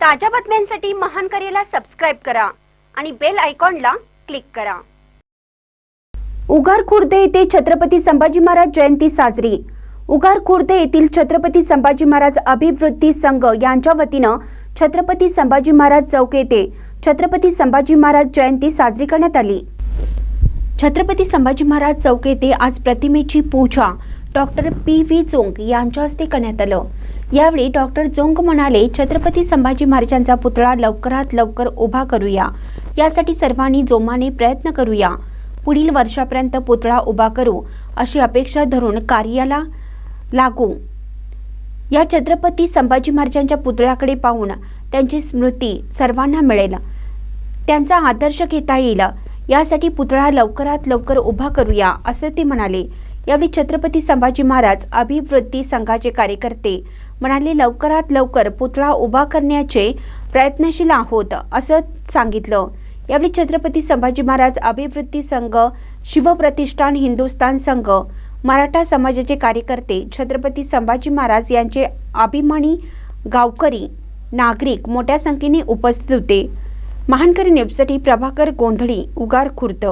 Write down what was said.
ताज्या बातम्यांसाठी महान करेला सबस्क्राईब करा आणि बेल आयकॉनला क्लिक करा. उगार खुर्द येथे छत्रपती संभाजी महाराज जयंती साजरी. उगार खुर्द येथील छत्रपती संभाजी महाराज अभिवृद्धी संघ यांच्या वतीनं छत्रपती संभाजी महाराज चौक येथे छत्रपती संभाजी महाराज जयंती साजरी करण्यात आली. छत्रपती संभाजी महाराज चौक येथे आज प्रतिमेची पूजा डॉक्टर पी व्ही चोंग यांच्या हस्ते करण्यात आलं. यावेळी डॉक्टर जोंग म्हणाले छत्रपती संभाजी महाराजांचा पुतळा लवकरात लवकर उभा करूया. यासाठी सर्वांनी जोमाने प्रयत्न करूया. पुढील वर्षापर्यंत पुतळा उभा करू अशी अपेक्षा धरून कार्याला लागू या छत्रपती संभाजी महाराजांच्या पुतळ्याकडे पाहून त्यांची स्मृती सर्वांना मिळेल. त्यांचा आदर्श घेता येईल. यासाठी पुतळा लवकरात लवकर उभा करूया असं ते म्हणाले. यावेळी छत्रपती संभाजी महाराज अभिवृद्धी संघाचे कार्यकर्ते म्हणाले लवकरात लवकर पुतळा उभा करण्याचे प्रयत्नशील आहोत असं सांगितलं. यावेळी छत्रपती संभाजी महाराज अभिवृद्धी संघ शिवप्रतिष्ठान हिंदुस्थान संघ मराठा समाजाचे कार्यकर्ते छत्रपती संभाजी महाराज यांचे अभिमानी गावकरी नागरिक मोठ्या संख्येने उपस्थित होते. महानकरी न्यूजसाठी प्रभाकर गोंधळी उगार खुर्द